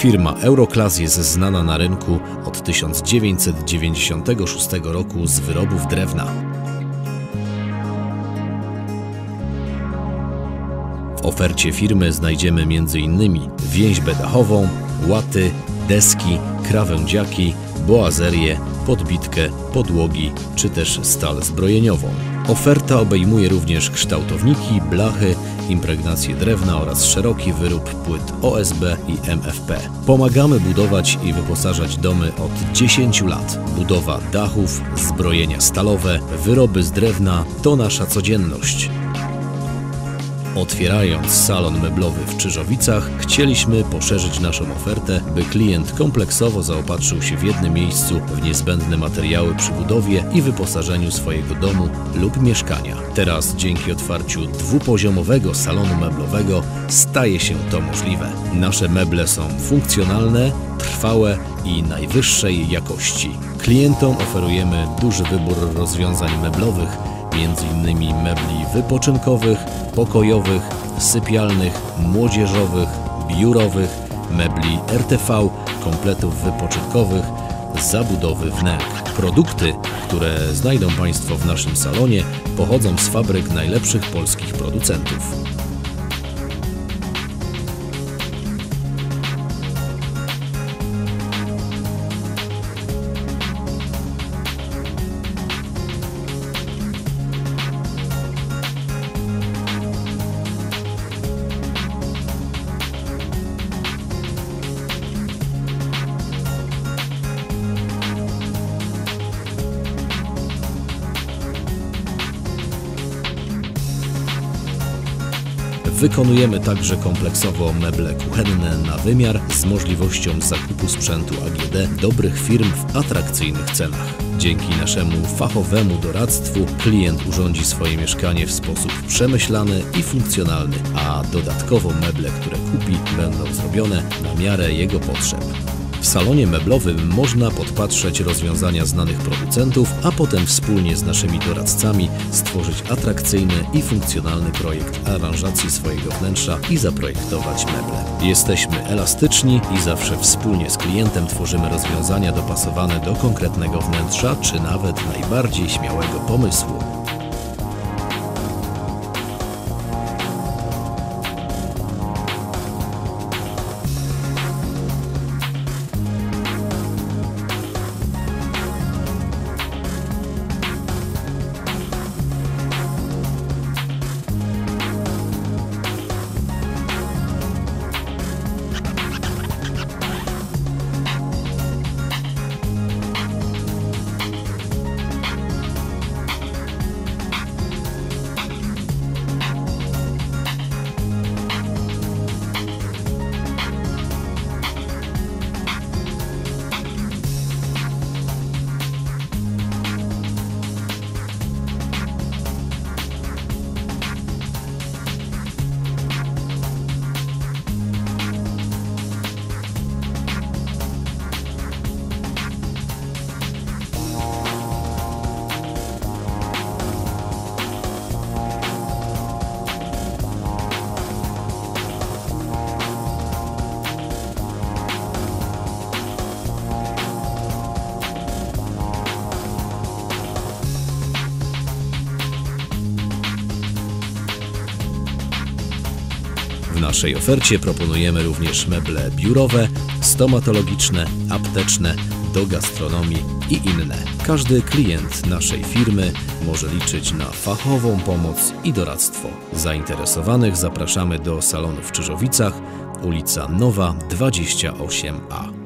Firma Euroclass jest znana na rynku od 1996 roku z wyrobów drewna. W ofercie firmy znajdziemy m.in. więźbę dachową, łaty, deski, krawędziaki, boazerię, podbitkę, podłogi czy też stal zbrojeniową. Oferta obejmuje również kształtowniki, blachy, impregnację drewna oraz szeroki wyrób płyt OSB i MFP. Pomagamy budować i wyposażać domy od 10 lat. Budowa dachów, zbrojenia stalowe, wyroby z drewna to nasza codzienność. Otwierając salon meblowy w Czyżowicach, chcieliśmy poszerzyć naszą ofertę, by klient kompleksowo zaopatrzył się w jednym miejscu w niezbędne materiały przy budowie i wyposażeniu swojego domu lub mieszkania. Teraz dzięki otwarciu dwupoziomowego salonu meblowego staje się to możliwe. Nasze meble są funkcjonalne, trwałe i najwyższej jakości. Klientom oferujemy duży wybór rozwiązań meblowych, m.in. mebli wypoczynkowych, pokojowych, sypialnych, młodzieżowych, biurowych, mebli RTV, kompletów wypoczynkowych, zabudowy wnęk. Produkty, które znajdą Państwo w naszym salonie, pochodzą z fabryk najlepszych polskich producentów. Wykonujemy także kompleksowo meble kuchenne na wymiar z możliwością zakupu sprzętu AGD dobrych firm w atrakcyjnych cenach. Dzięki naszemu fachowemu doradztwu klient urządzi swoje mieszkanie w sposób przemyślany i funkcjonalny, a dodatkowo meble, które kupi, będą zrobione na miarę jego potrzeb. W salonie meblowym można podpatrzeć rozwiązania znanych producentów, a potem wspólnie z naszymi doradcami stworzyć atrakcyjny i funkcjonalny projekt aranżacji swojego wnętrza i zaprojektować meble. Jesteśmy elastyczni i zawsze wspólnie z klientem tworzymy rozwiązania dopasowane do konkretnego wnętrza czy nawet najbardziej śmiałego pomysłu. W naszej ofercie proponujemy również meble biurowe, stomatologiczne, apteczne, do gastronomii i inne. Każdy klient naszej firmy może liczyć na fachową pomoc i doradztwo. Zainteresowanych zapraszamy do salonu w Czyżowicach, ulica Nowa 28A.